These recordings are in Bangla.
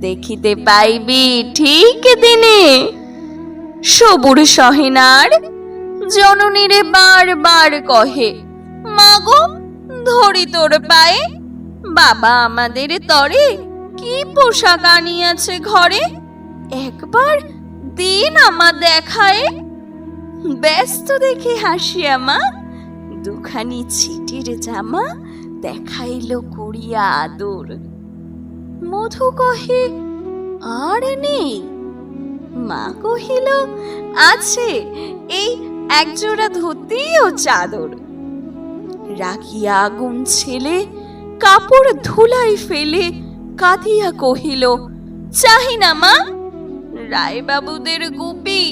দেখিতে পাইবি ঠিক দিনে। সবুর সহেনার জননীরে বার কহে, মাগো, ধরি তোর পায়ে। বাবা আমাদের তরে কি পোশাক আনিয়াছে ঘরে? একবার দিন আমার দেখায়। ব্যস্ত দেখে হাসিয়া মা দুখানি ছিটির জামা দেখাইল করিয়া আদর। মধু কহে, আর নেই? মা কহিল, আছে, এই একজোড়া ধুতি ও চাদর। রাখিয়া আগুন ছেলে কাপড় ধুলাই ফেলে কাঁদিয়া কহিল, চাহি না মা, রায়বাবুদের গুপি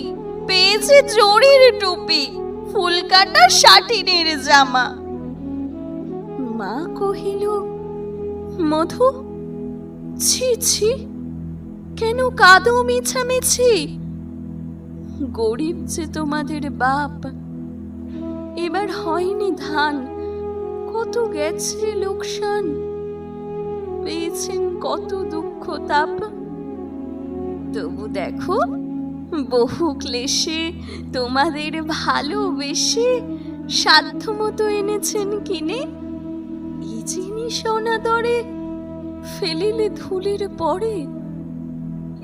পেয়েছে জরির টুপি ফুল কাটা শাটিনের জামা। মা কহিল, মধু ছি ছি। কেন কাঁদো মিছামিছি? গরিব যে তোমাদের বাপ, এবার হয়নি ধান। কত গেছে লোকসান? পেয়েছেন কত দুঃখ তাপ? তবু দেখো, বহু ক্লেশে তোমাদের ভালোবেসে সাধ্য মতো এনেছেন কিনে। এই জিনিস অনাদরে ফেলিলে ধুলির পরে?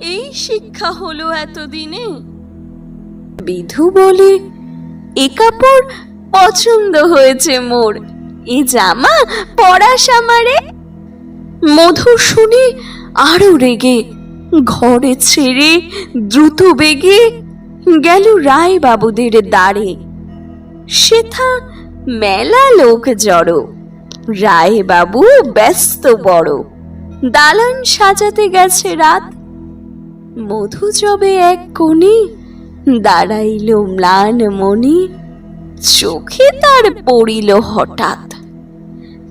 এই শিক্ষা হলো এতদিনে। বিধু বলে, এ কাপড় পছন্দ হয়েছে মোর। এ জামা পরাস আমারে? মধু শুনে আরও রেগে, ঘরে ছেড়ে দ্রুত বেগে গেল রায় বাবুদের দ্বারে। সেথা মেলা লোক জড়ো রায় বাবু ব্যস্ত বড়। দালান সাজাতে গেছে রাত। মধু জবে এক কোণে দাঁড়াইল ম্লান মনি চোখে তার পড়িল হঠাৎ।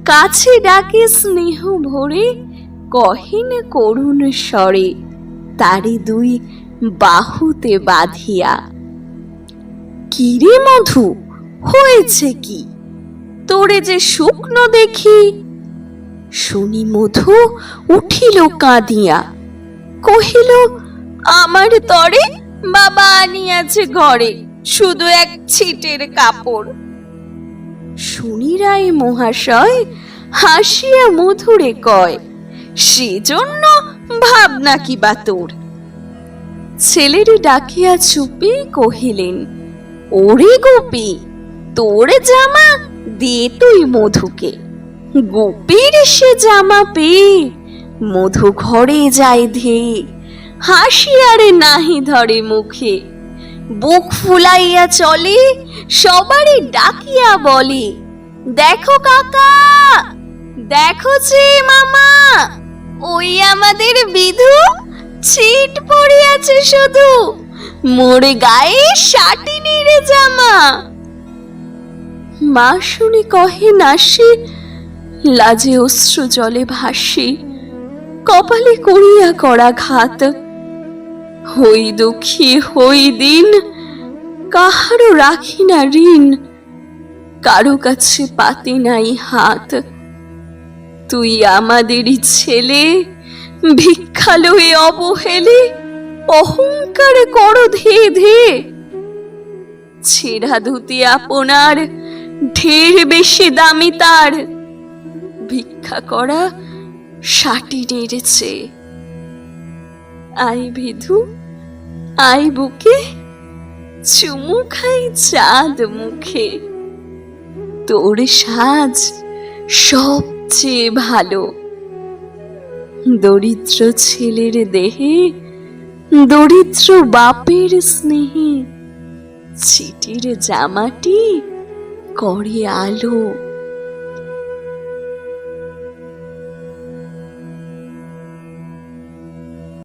কাছে ডাকে স্নেহ ভরে, কহিন করুণ স্বরে, তারি দুই বাহুতে বাঁধিয়া। কিরে মধু, হয়েছে কি? তোরে যে শুকনো দেখি শুনি মধু উঠিল কাঁদিয়া, কহিল, আমার তরে বাবা আনিয়াছে ঘরে, শুধু এক ছিটের কাপড়। শুনি রায় মহাশয়, হাসিয়া মধুরে কয়, সেজন্য ভাবনা কি বা তোর? ছেলের ডাকিয়া চুপি কহিলেন, ওরে গোপী, তোর জামা দে তুই মধুকে। গোপীর সে জামা পেয়ে মধু ঘরে যায় ধেয়ে, হাসিয়ারে নাহি ধরে মুখে। বুক ফুলাইয়া চলে, সবারই ডাকিয়া বলে, দেখো কাকা, দেখো যে মামা, ওই আমাদের বিধু ছিট পড়িয়াছে শুধু, মোরে গায়ে শাটি নেড়ে জামা। মা শুনে কহে নাসি লাজে অশ্রু জলে ভাসি, কপালে করিয়া করা ঘাত হই দুঃখী, হই দিন, কাহারও রাখি না ঋণ, কারও কাছে পাতি নাই হাত। তুই আমাদেরই ছেলে, ভিক্ষালয়ে অবহেলে, অহংকার কর ধে ধে ছেঁড়া ধুতি আপনার, ঢের বেশি দামি তার। ভিক্ষা করা ষাটি নেড়েছে। আই বিধু, আই বুকে চুমু খাই চাঁদ মুখে। তোর সাজ সবচেয়ে ভালো। দরিদ্র ছেলের দেহে, দরিদ্র বাপের স্নেহে, ছিটির জামাটি করে আলো।